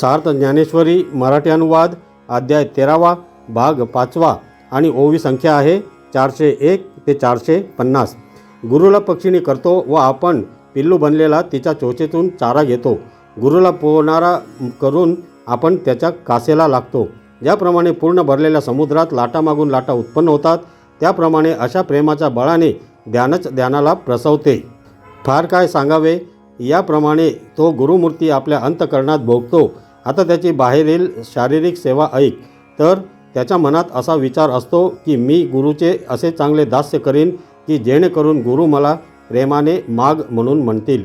सार्थ ज्ञानेश्वरी मराठी अनुवाद अध्याय तेरावा भाग पाचवा आणि ओवी संख्या आहे चारशे एक ते चारशे पन्नास. गुरुला पक्षिणी करतो व आपण पिल्लू बनलेला तिच्या चोचेतून चारा घेतो. गुरुला पोहणारा करून आपण त्याच्या कासेला लागतो. ज्याप्रमाणे पूर्ण भरलेल्या समुद्रात लाटामागून लाटा उत्पन्न होतात त्याप्रमाणे अशा प्रेमाच्या बळाने ध्यानच ध्यानाला प्रसवते. फार काय सांगावे? याप्रमाणे तो गुरुमूर्ती आपल्या अंतकरणात भोगतो. आता त्याची बाहेरील शारीरिक सेवा ऐक. तर त्याच्या मनात असा विचार असतो की मी गुरुचे असे चांगले दास्य करीन की जेणेकरून गुरु मला प्रेमाने माग म्हणून म्हणतील.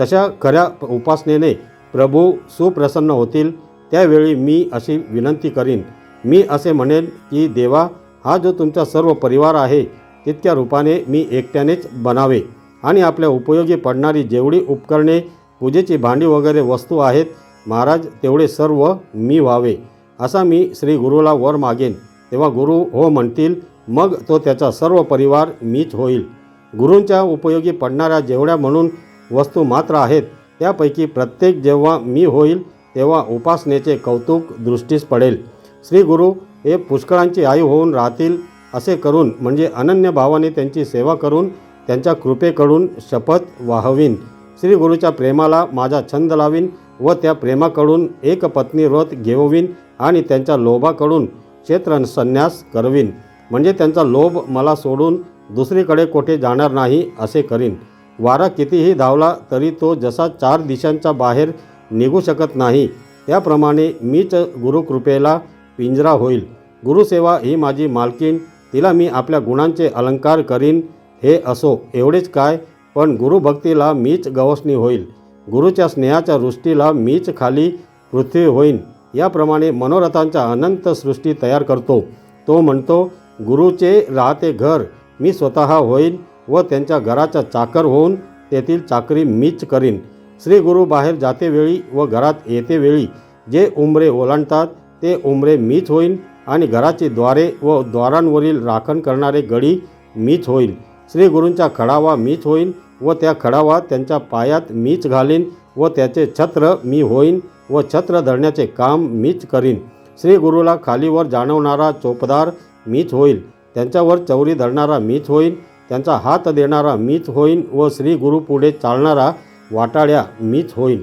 तशा खऱ्या उपासनेने प्रभू सुप्रसन्न होतील. त्यावेळी मी अशी विनंती करीन. मी असे म्हणेन की देवा हा जो तुमचा सर्व परिवार आहे तितक्या रूपाने मी एकट्यानेच बनावे. आणि आपल्या उपयोगी पडणारी जेवढी उपकरणे पूजेची भांडी वगैरे वस्तू आहेत महाराज तेवढे सर्व मी व्हावे असा मी श्री गुरुला वर मागेन. तेव्हा गुरु हो म्हणतील मग तो त्याचा सर्व परिवार मीच होईल. गुरूंच्या उपयोगी पडणाऱ्या जेवढ्या म्हणून वस्तू मात्र आहेत त्यापैकी प्रत्येक जेव्हा मी होईल तेव्हा उपासनेचे कौतुक दृष्टीस पडेल. श्री गुरु हे पुष्कळांची आई होऊन राहतील असे करून म्हणजे अनन्य भावाने त्यांची सेवा करून त्यांच्या कृपेकडून शपथ वाहवीन. श्री गुरुच्या प्रेमाला माझा छंद लावीन व त्या प्रेमाकडून एक पत्नी व्रत घेववीन आणि त्यांच्या लोभाकडून क्षेत्र संन्यास करवीन. म्हणजे त्यांचा लोभ मला सोडून दुसरीकडे कोठे जाणार नाही असे करीन. वारा कितीही धावला तरी तो जसा चार दिशांच्या बाहेर निघू शकत नाही त्याप्रमाणे मीच गुरुकृपेला पिंजरा होईल. गुरुसेवा ही माझी मालकीण तिला मी आपल्या गुणांचे अलंकार करीन हे असो एवढेच काय पण गुरुभक्तीला मीच गवसणी होईल. गुरुच्या स्नेहाच्या वृष्टीला मीच खाली पृथ्वी होईन. याप्रमाणे मनोरथांच्या अनंत सृष्टी तयार करतो. तो म्हणतो गुरुचे राहते घर मी स्वतः होईन व त्यांच्या घराचा चाकर होऊन तेथील चाकरी मीच करीन. श्री गुरु बाहेर जातेवेळी व घरात येतेवेळी जे उंबरे ओलांडतात ते उंबरे मीच होईन आणि घराची द्वारे व द्वारांवरील राखण करणारे गडी मीच होईल. श्रीगुरूंचा खडावा मीच होईन व त्या खडावा त्यांच्या पायात मीच घालीन व त्याचे छत्र मी होईन व छत्र धरण्याचे काम मीच करीन. श्री गुरुला खालीवर जाणवणारा चोपदार मीच होईल. त्यांच्यावर चौरी धरणारा मीच होईन. त्यांचा हात देणारा मीच होईन व श्री गुरु पुढे चालणारा वाटाड्या मीच होईन.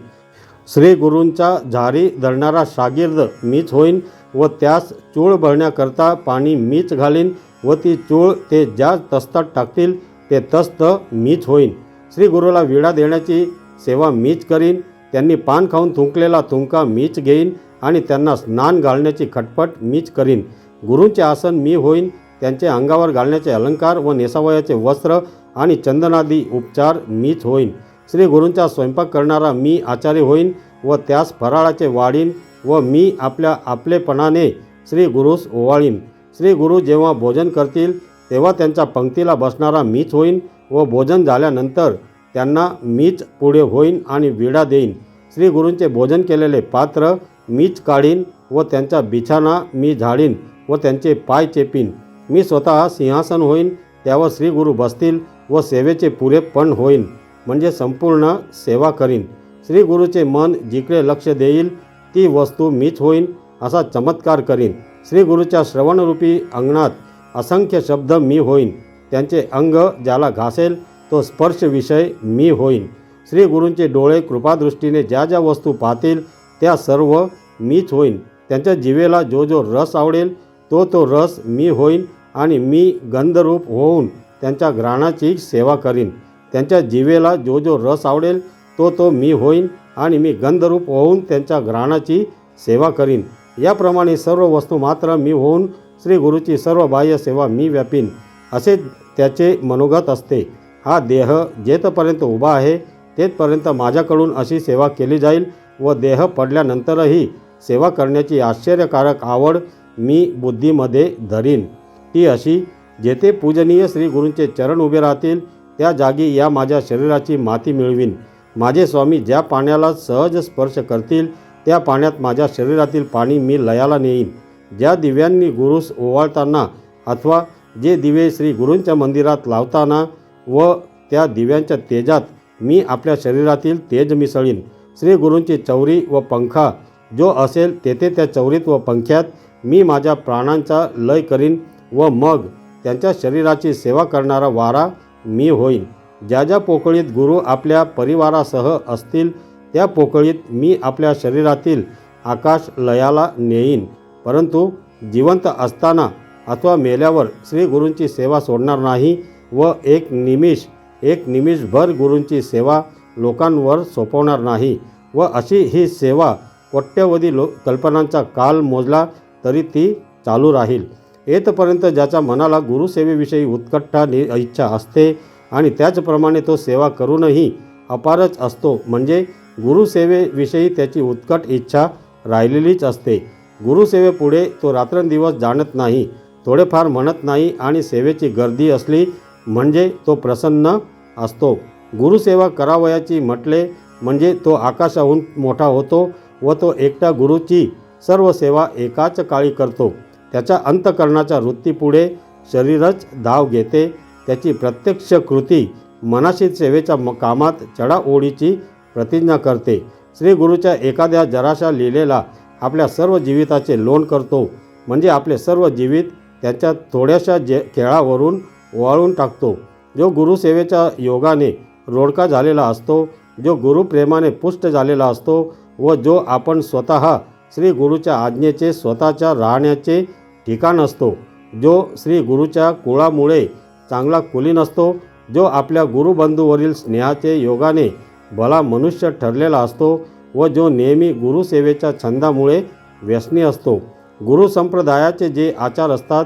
श्रीगुरूंचा झारी धरणारा शागिर्द मीच होईन व त्यास चूळ भरण्याकरता पाणी मीच घालीन. व ती चूळ ते ज्या तस्तात टाकतील ते तस्त मीच होईन. श्री गुरुला विडा देण्याची सेवा मीच करीन त्यांनी पान खाऊन थुंकलेला थुंका मीच घेईन आणि त्यांना स्नान घालण्याची खटपट मीच करीन. गुरूंचे आसन मी होईन त्यांचे अंगावर घालण्याचे अलंकार व नेसावयाचे वस्त्र आणि चंदनादी उपचार मीच होईन. श्री गुरूंचा स्वयंपाक करणारा मी आचार्य होईन व त्यास फराळाचे वाढीन व मी आपल्या आपलेपणाने श्री गुरुस ओवाळीन. श्री गुरु जेव्हा भोजन करतील तेव्हा त्यांच्या पंक्तीला बसणारा मीच होईन व भोजन झाल्यानंतर त्यांना मीच पुढे होईन आणि विडा देईन. श्री गुरूंचे भोजन केलेले पात्र मीच काढीन व त्यांचा बिछाना मी झाडीन व त्यांचे पाय चेपीन. मी स्वतः सिंहासन होईन त्यावर श्री गुरु बसतील व सेवेचे पुरेपण होईन म्हणजे संपूर्ण सेवा करीन. श्री गुरुचे मन जिकडे लक्ष देईल ती वस्तू मीच होईन असा चमत्कार करीन. श्री गुरुच्या श्रवणरूपी अंगणात असंख्य शब्द मी होईन. त्यांचे अंग ज्याला घासेल तो स्पर्श विषय मी होईन. श्री गुरूंचे डोळे कृपादृष्टीने ज्या ज्या वस्तू पाहतील त्या सर्व मीच होईन. त्यांच्या जीवेला जो जो रस आवडेल तो तो रस मी होईन आणि मी गंधरूप होऊन त्यांच्या ग्राणाची सेवा करीन. त्यांच्या जीवेला जो जो रस आवडेल तो तो मी होईन आणि मी गंधरूप होऊन त्यांच्या ग्राणाची सेवा करीन. याप्रमाणे सर्व वस्तू मात्र मी होऊन श्री गुरुची सर्व बाह्य सेवा मी व्यापीन असे त्याचे मनोगत असते. हा देह जेथपर्यंत उभा आहे तेथपर्यंत माझ्याकडून अशी सेवा केली जाईल व देह पडल्यानंतरही सेवा करण्याची आश्चर्यकारक आवड मी बुद्धीमध्ये धरीन. ती अशी जेथे पूजनीय श्री गुरूंचे चरण उभे राहतील त्या जागी या माझ्या शरीराची माती मिळवीन. माझे स्वामी ज्या पाण्याला सहज स्पर्श करतील त्या पाण्यात माझ्या शरीरातील पाणी मी लयाला नेईन. ज्या दिव्यांनी गुरुस ओवाळताना अथवा जे दिवे श्री गुरूंच्या मंदिरात लावताना व त्या दिव्यांच्या तेजात मी आपल्या शरीरातील तेज मिसळीन. श्री गुरूंची चौरी व पंखा जो असेल तेथे त्या चौरीत व पंख्यात मी माझ्या प्राणांचा लय करीन व मग त्यांच्या शरीराची सेवा करणारा वारा मी होईन. ज्या ज्या पोकळीत गुरु आपल्या परिवारासह असतील त्या पोकळीत मी आपल्या शरीरातील आकाश लयाला नेईन परंतु जिवंत असताना अथवा मेल्यावर श्री गुरूंची सेवा सोडणार नाही व एक निमिष एक निमिषभर गुरूंची सेवा लोकांवर सोपवणार नाही व अशी ही सेवा कोट्यवधी लो कल्पनांचा काल मोजला तरी ती चालू राहील. येतपर्यंत ज्याच्या मनाला गुरुसेवेविषयी उत्कट्ठा नि इच्छा असते आणि त्याचप्रमाणे तो सेवा करूनही अपारच असतो म्हणजे गुरुसेवेविषयी त्याची उत्कट इच्छा राहिलेलीच असते. गुरुसेवेपुढे तो रात्रंदिवस जाणत नाही थोडेफार म्हणत नाही आणि सेवेची गर्दी असली म्हणजे तो प्रसन्न असतो. गुरुसेवा करावयाची म्हटले म्हणजे तो आकाशाहून मोठा होतो व तो एकटा गुरुची सर्व सेवा एकाच काळी करतो. त्याच्या अंतकरणाच्या वृत्तीपुढे शरीरच धाव घेते. त्याची प्रत्यक्ष कृती मनाशी सेवेच्या म कामात चढाओढीची प्रतिज्ञा करते. श्री गुरुच्या एखाद्या जराशा लिहिलेला आपल्या सर्व जीविताचे लोण करतो. म्हणजे आपले सर्व जीवित त्याच्या थोड्याशा जे खेळावरून वाळून टाकतो. जो गुरुसेवेच्या योगाने रोडका झालेला असतो जो गुरुप्रेमाने पुष्ट झालेला असतो व जो आपण स्वतः श्री गुरुच्या आज्ञेचे स्वतःच्या राहण्याचे ठिकाण असतो. जो श्री गुरुच्या कुळामुळे चांगला कुलीन असतो जो आपल्या गुरुबंधूवरील स्नेहाचे योगाने भला मनुष्य ठरलेला असतो व जो नेहमी गुरुसेवेच्या छंदामुळे व्यसनी असतो. गुरु संप्रदायाचे जे आचार असतात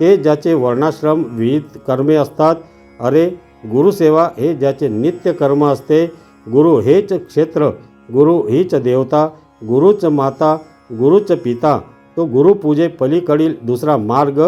ते ज्याचे वर्णाश्रम विहित कर्मे असतात अरे गुरुसेवा हे ज्याचे नित्य कर्म असते. गुरु हेच क्षेत्र गुरु हीच देवता गुरुच माता गुरुच पिता. तो गुरुपूजे पलीकडील दुसरा मार्ग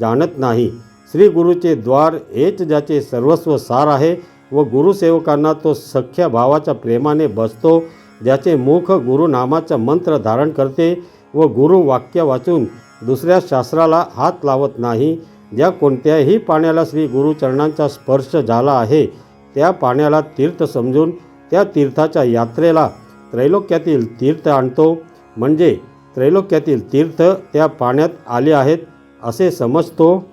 जाणत नाही. श्री गुरुचे द्वार हेच ज्याचे सर्वस्व सार आहे व गुरुसेवकांना तो सख्या भावाच्या प्रेमाने बसतो ज्याचे मुख गुरुनामाचा मंत्र धारण करते व गुरु वाक्य वाचून दुसऱ्या शास्त्राला हात लावत नाही. ज्या कोणत्याही पाण्याला श्री गुरुचरणांचा स्पर्श झाला आहे त्या पाण्याला तीर्थ समजून त्या तीर्थाच्या यात्रेला त्रैलोक्यातील तीर्थ आणतो. म्हणजे त्रैलोक्यातील तीर्थ त्या पाण्यात आले आहेत असे समजतो.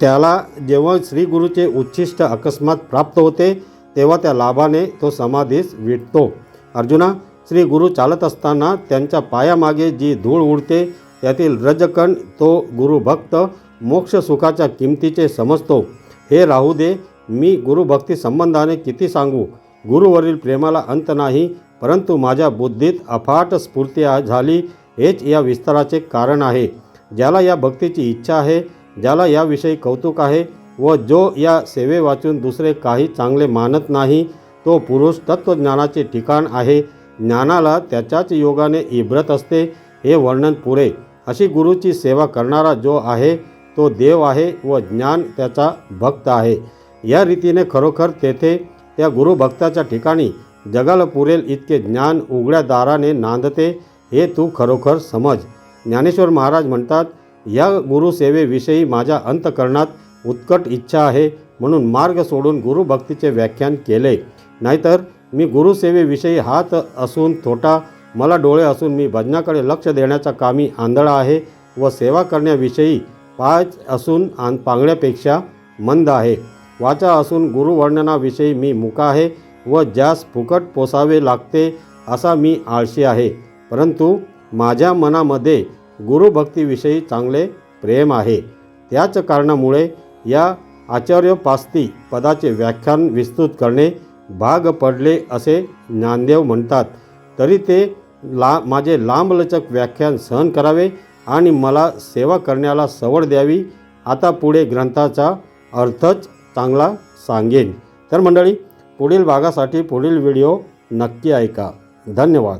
त्याला जेव्हा श्री गुरुचे उच्छिष्ट अकस्मात प्राप्त होते तेव्हा त्या लाभाने तो समाधीस विटतो. अर्जुना श्री गुरु चालत असताना त्यांच्या पायामागे जी धूळ उडते त्यातील रजकण तो गुरुभक्त मोक्ष सुखाच्या किमतीचे समजतो. हे राहू दे मी गुरुभक्ती संबंधाने किती सांगू? गुरुवरील प्रेमाला अंत नाही परंतु माझ्या बुद्धीत अफाट स्फूर्ती झाली हेच या विस्ताराचे कारण आहे. ज्याला या भक्तीची इच्छा आहे ज्याला याविषयी कौतुक आहे व जो या सेवे वाचून दुसरे काही चांगले मानत नाही तो पुरुष तत्त्वज्ञानाचे ठिकाण आहे. ज्ञानाला त्याच्याच योगाने इब्रत असते हे वर्णन पुरे. अशी गुरुची सेवा करणारा जो आहे तो देव आहे व ज्ञान त्याचा भक्त आहे. या रीतीने खरोखर तेथे त्या गुरुभक्ताच्या ठिकाणी जगाला पुरेल इतके ज्ञान उघड्या दाराने नांदते हे तू खरोखर समज. ज्ञानेश्वर महाराज म्हणतात या गुरुसेवेविषयी माझ्या अंतकरणात उत्कट इच्छा आहे म्हणून मार्ग सोडून गुरुभक्तीचे व्याख्यान केले. नाहीतर मी गुरुसेवेविषयी हात असून थोटा मला डोळे असून मी भजनाकडे लक्ष देण्याचा कामी आंधळा आहे व सेवा करण्याविषयी पाय असून आन पांगण्यापेक्षा मंद आहे. वाचा असून गुरुवर्णनाविषयी मी मुका आहे व ज्यास फुकट पोसावे लागते असा मी आळशी आहे. परंतु माझ्या मनामध्ये गुरुभक्तीविषयी चांगले प्रेम आहे. त्याच कारणामुळे या आचार्योपास्ती पदाचे व्याख्यान विस्तृत करणे भाग पडले असे ज्ञानदेव म्हणतात. तरी ते ला माझे लांबलचक व्याख्यान सहन करावे आणि मला सेवा करण्याला सवड द्यावी आता पुढे ग्रंथाचा अर्थच चांगला सांगेन. तर मंडळी पुढील भागासाठी पुढील व्हिडिओ नक्की ऐका. धन्यवाद.